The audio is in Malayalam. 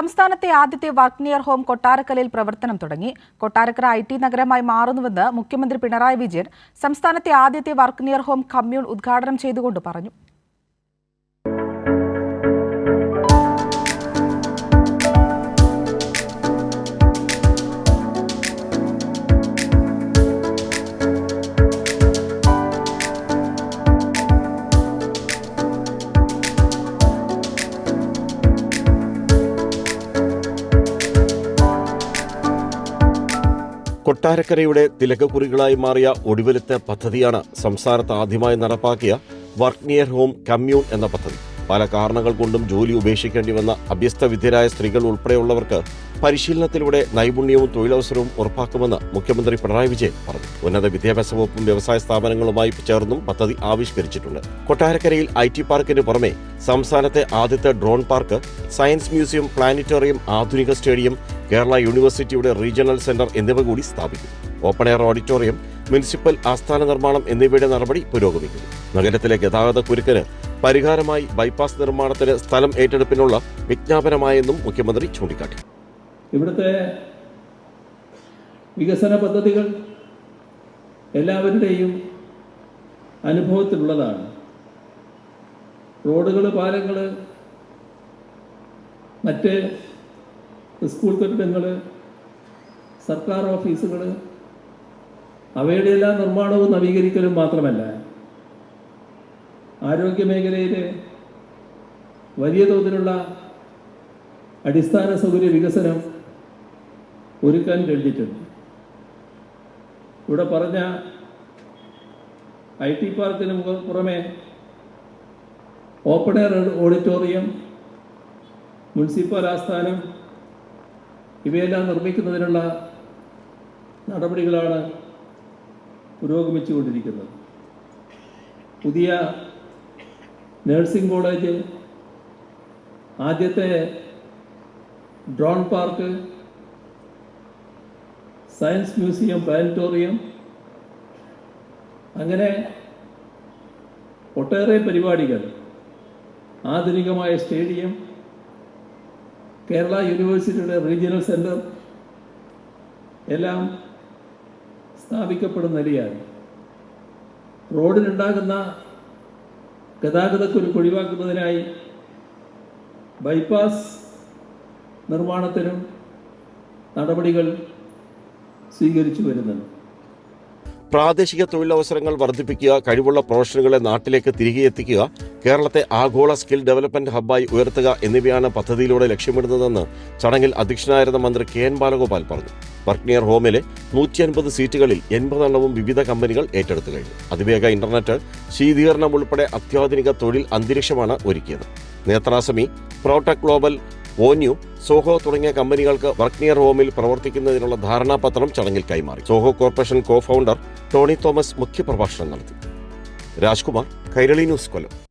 സംസ്ഥാനത്തെ ആദ്യത്തെ വർക്ക് നിയർ ഹോം കൊട്ടാരക്കലിൽ പ്രവർത്തനം തുടങ്ങി. കൊട്ടാരക്കര ഐ ടി നഗരമായി മാറുന്നുവെന്ന് മുഖ്യമന്ത്രി പിണറായി വിജയൻ സംസ്ഥാനത്തെ ആദ്യത്തെ വർക്ക് നിയർ ഹോം കമ്മ്യൂൺ ഉദ്ഘാടനം ചെയ്തുകൊണ്ട് പറഞ്ഞു. കൊട്ടാരക്കരയുടെ തിലകക്കുറികളായി മാറിയ ഒടുവിലത്തെ പദ്ധതിയാണ് സംസ്ഥാനത്ത് ആദ്യമായി നടപ്പാക്കിയ വർക്ക് നിയർ ഹോം കമ്മ്യൂൺ എന്ന പദ്ധതി. പല കാരണങ്ങൾ കൊണ്ടും ജോലി ഉപേക്ഷിക്കേണ്ടി വന്ന അഭ്യസ്ത വിദ്യരായ സ്ത്രീകൾ ഉൾപ്പെടെയുള്ളവർക്ക് പരിശീലനത്തിലൂടെ നൈപുണ്യവും തൊഴിലവസരവും ഉറപ്പാക്കുമെന്ന് മുഖ്യമന്ത്രി പിണറായി വിജയൻ പറഞ്ഞു. ഉന്നത വിദ്യാഭ്യാസ വകുപ്പും വ്യവസായ സ്ഥാപനങ്ങളുമായി ചേർന്നും പദ്ധതി ആവിഷ്കരിച്ചിട്ടുണ്ട്. കൊട്ടാരക്കരയിൽ ഐ ടി പാർക്കിന് പുറമെ സംസ്ഥാനത്തെ ആദ്യത്തെ drone park science museum planetarium ആധുനിക സ്റ്റേഡിയം കേരള യൂണിവേഴ്സിറ്റിയുടെ റീജിയണൽ സെന്റർ എന്നിവ കൂടി സ്ഥാപിക്കും ഓപ്പൺ എയർ ഓഡിറ്റോറിയം മുനിസിപ്പൽ ആസ്ഥാന നിർമ്മാണം എന്നിവയുടെ നടപടി പുരോഗമിക്കുന്നു. നഗരത്തിലെ ഗതാഗത കുരുക്കിന് പരിഹാരമായി ബൈപ്പാസ് നിർമ്മാണത്തിന് സ്ഥലം ഏറ്റെടുപ്പിനുള്ള വിജ്ഞാപനമായെന്നും മുഖ്യമന്ത്രി ചൂണ്ടിക്കാട്ടി. ഇവിടുത്തെ വികസന പദ്ധതികൾ എല്ലാവരുടെയും അനുഭവത്തിലുള്ളതാണ്. റോഡുകൾ പാലങ്ങൾ മറ്റ് സ്കൂൾ കെട്ടിടങ്ങൾ സർക്കാർ ഓഫീസുകൾ അവയുടെ എല്ലാ നിർമ്മാണവും നവീകരിക്കലും മാത്രമല്ല ആരോഗ്യ മേഖലയിൽ വലിയ തോതിലുള്ള അടിസ്ഥാന സൗകര്യ വികസനം ഒരുക്കാൻ കഴിഞ്ഞിട്ടുണ്ട്. ഇവിടെ പറഞ്ഞ ഐ ടി പാർക്കിന് പുറമെ ഓപ്പൺ എയർ ഓഡിറ്റോറിയം മുനിസിപ്പൽ ആസ്ഥാനം ഇവയെല്ലാം നിർമ്മിക്കുന്നതിനുള്ള നടപടികളാണ് പുരോഗമിച്ചുകൊണ്ടിരിക്കുന്നത്. പുതിയ നഴ്സിംഗ് കോളേജ് ആദ്യത്തെ drone park science museum planetarium അങ്ങനെ ഒട്ടേറെ പരിപാടികൾ. ആധുനികമായ സ്റ്റേഡിയം കേരള യൂണിവേഴ്സിറ്റിയുടെ റീജിയണൽ സെന്റർ എല്ലാം സ്ഥാപിക്കപ്പെടുന്ന നിലയാണ്. റോഡിനുണ്ടാകുന്ന ഗതാഗതക്കുരുക്ക് ഒഴിവാക്കുന്നതിനായി ബൈപ്പാസ് നിർമ്മാണത്തിനും നടപടികൾ സ്വീകരിച്ചു വരുന്നുണ്ട്. പ്രാദേശിക തൊഴിലവസരങ്ങൾ വർദ്ധിപ്പിക്കുക കഴിവുള്ള പ്രൊഫഷണലുകളെ നാട്ടിലേക്ക് തിരികെ എത്തിക്കുക കേരളത്തെ ആഗോള സ്കിൽ ഡെവലപ്മെന്റ് ഹബ്ബായി ഉയർത്തുക എന്നിവയാണ് പദ്ധതിയിലൂടെ ലക്ഷ്യമിടുന്നതെന്ന് ചടങ്ങിൽ അധ്യക്ഷനായിരുന്ന മന്ത്രി കെ എൻ ബാലഗോപാൽ പറഞ്ഞു. വർക്ക്നിയർ ഹോമിലെ നൂറ്റി അൻപത് സീറ്റുകളിൽ എൺപതെണ്ണവും വിവിധ കമ്പനികൾ ഏറ്റെടുത്തു കഴിഞ്ഞു. അതിവേഗ ഇന്റർനെറ്റ് ശീതീകരണം ഉൾപ്പെടെ അത്യാധുനിക തൊഴിൽ അന്തരീക്ഷമാണ് ഒരുക്കിയത്. നേത്രാസമി പ്രോട്ടക് ഗ്ലോബൽ ഓന്യു സോഹോ തുടങ്ങിയ കമ്പനികൾക്ക് വർക്ക് നിയർ ഹോമിൽ പ്രവർത്തിക്കുന്നതിനുള്ള ധാരണാപത്രം ചടങ്ങിൽ കൈമാറി. Zoho corporation co founder Tony Thomas മുഖ്യപ്രഭാഷണം നടത്തി. രാജ്കുമാർ കൈരളി ന്യൂസ് കൊല്ലം.